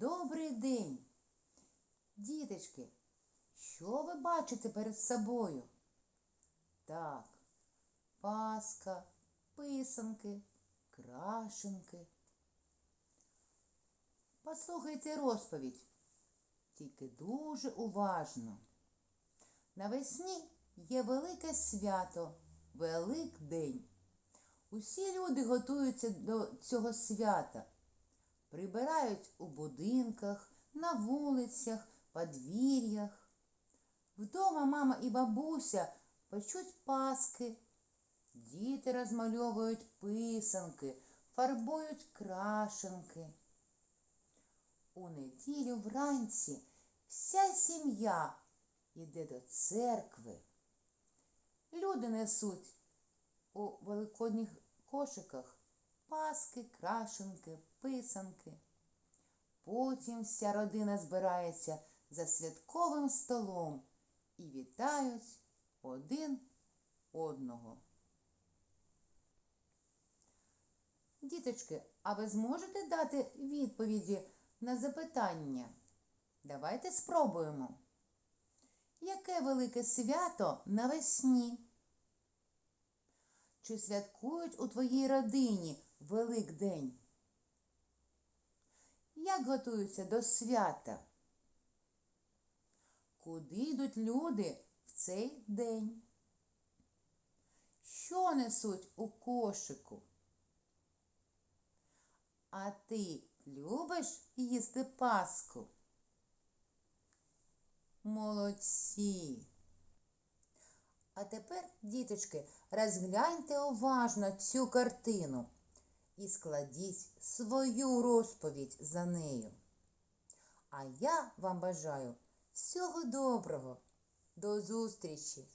Добрий день! Діточки, що ви бачите перед собою? Так, паска, писанки, крашенки. Послухайте розповідь, тільки дуже уважно. Навесні є велике свято, Великдень. Усі люди готуються до цього свята, прибирають у будинках, на вулицях, подвір'ях. Вдома мама і бабуся печуть паски, діти розмальовують писанки, фарбують крашенки. У неділю вранці вся сім'я йде до церкви. Люди несуть у великодніх кошиках паски, крашенки, писанки. Потім вся родина збирається за святковим столом і вітають один одного. Діточки, а ви зможете дати відповіді на запитання? Давайте спробуємо. Яке велике свято навесні? Чи святкують у твоїй родині Великдень? Як готуються до свята? Куди йдуть люди в цей день? Що несуть у кошику? А ти любиш їсти паску? Молодці! А тепер, діточки, розгляньте уважно цю картину і складіть свою розповідь за нею. А я вам бажаю всього доброго. До зустрічі!